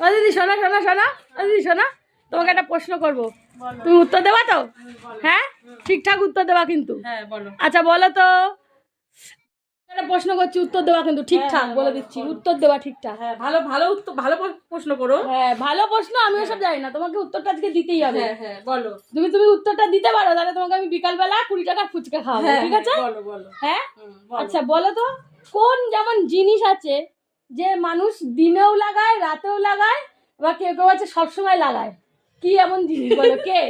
ও দিদি শোনা শোনা শোনা। ও দিদি শোনা। তোমাকে একটা প্রশ্ন করব। তুমি উত্তর দেবা তো? হ্যাঁ? ঠিকঠাক উত্তর দেবা কিন্তু। হ্যাঁ আচ্ছা বলো তো। একটা প্রশ্ন করছি উত্তর দেওয়া কিন্তু ঠিকঠাক হ্যাঁ, বলে দিচ্ছি। উত্তর দেওয়া ঠিকঠাক। হ্যাঁ ভালো ভালো উত্তর ভালো প্রশ্ন করো। হ্যাঁ ভালো প্রশ্ন আমি ওসব জানি না। তোমাকে উত্তরটা আজকে দিতেই হবে। হ্যাঁ হ্যাঁ বলো। তুমি তুমি উত্তরটা দিতে পারো তাহলে তোমাকে আমি বিকালবেলা কুড়ি টাকা ফুচকা খাওয়াবো হ্যাঁ ঠিক আছে? বলো বলো। হ্যাঁ? আচ্ছা বলো তো কোন যেমন জিনিস আছে যে মানুষ দিনেও লাগায় রাতেও লাগায় বা কেউ কেউ আছে সবসময় লাগায়। কি এমন জিনিস বলো? কে?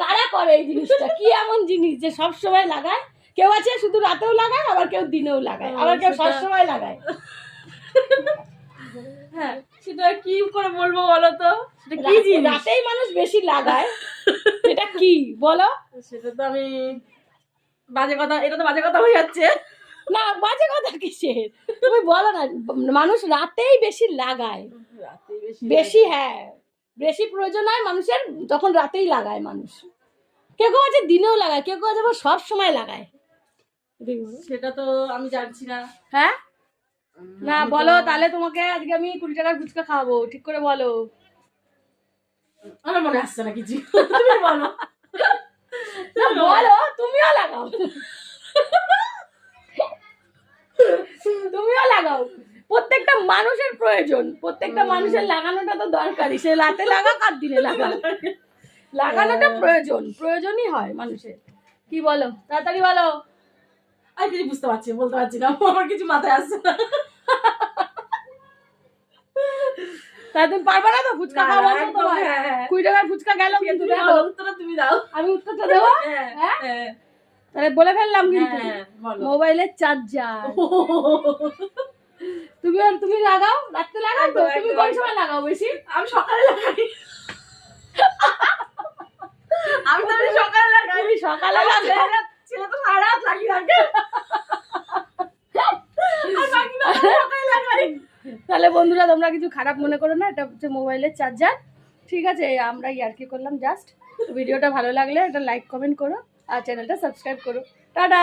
কারা করে এই জিনিসটা? কি এমন জিনিস যে সবসময় লাগায়? কেউ আছে শুধু রাতেও লাগায় আবার কেউ দিনেও লাগায় আবার কেউ সবসময় লাগায়। হ্যাঁ সেটা কি করে বলব বলো তো? সেটা কি রাতেই মানুষ বেশি লাগায়। এটা কি? বলো। সেটা তো আমি বাজে কথা এটা তো বাজে কথা হয়ে যাচ্ছে। না বাজে কথা কিসের? তুমি বলো না মানুষ রাতেই বেশি লাগায়। বেশি হ্যাঁ। বেশি প্রয়োজন হয় মানুষের তখন রাতেই লাগায় মানুষ। কেউ কেউ আছে দিনেও লাগায় কেউ কেউ আছে সব সময় লাগায়। সেটা তো আমি জানছি না। হ্যাঁ? না বলো তাহলে তোমাকে আজকে আমি কুড়ি টাকার ফুচকা খাওয়াবো ঠিক করে বলো। আমার মনে আসছে না কিছু। তুমি বলো। বলো তুমিও লাগাও। লাগাও প্রত্যেকটা মানুষের প্রয়োজন। প্রত্যেকটা মানুষের লাগানোটা তো দরকারি সে রাতে লাগাক আর দিনে লাগাক লাগানোটা প্রয়োজন। প্রয়োজনই হয় মানুষের। কি বলো? তাড়াতাড়ি বলো। আমি কিছু বুঝতে পারছি বলতে পারছি না। আমার কিছু মাথায় আসছে না। তাহলে তুমি পারবে না তো? ফুচকা খাওয়া হ্যাঁ, হ্যাঁ। কুড়ি টাকার ফুচকা গেল কিন্তু তুমি দেখো উত্তরটা তুমি দাও। আমি উত্তরটা দেবো? হ্যাঁ হ্যাঁ? হ্যাঁ? তাহলে বলে ফেললাম কিন্তু। হ্যাঁ, মোবাইলের চার্জার। লাগাও রাত্রে লাগাও তো তুমি কোন সময় লাগাও বেশি? আমি সকালে লাগাই। আমি তো সকালে লাগাই। তুমি সকালে লাগাও। ছেলে- তো সারা রাত লাগিয়ে রাখে। আমি লাগাই। তাহলে বন্ধুরা তোমরা কিছু খারাপ মনে করো না এটা হচ্ছে মোবাইলের চার্জার ঠিক আছে আমরা ইয়ার্কি করলাম জাস্ট ভিডিওটা ভালো লাগলে একটা লাইক কমেন্ট করো আর চ্যানেলটা সাবস্ক্রাইব করো। টাটা!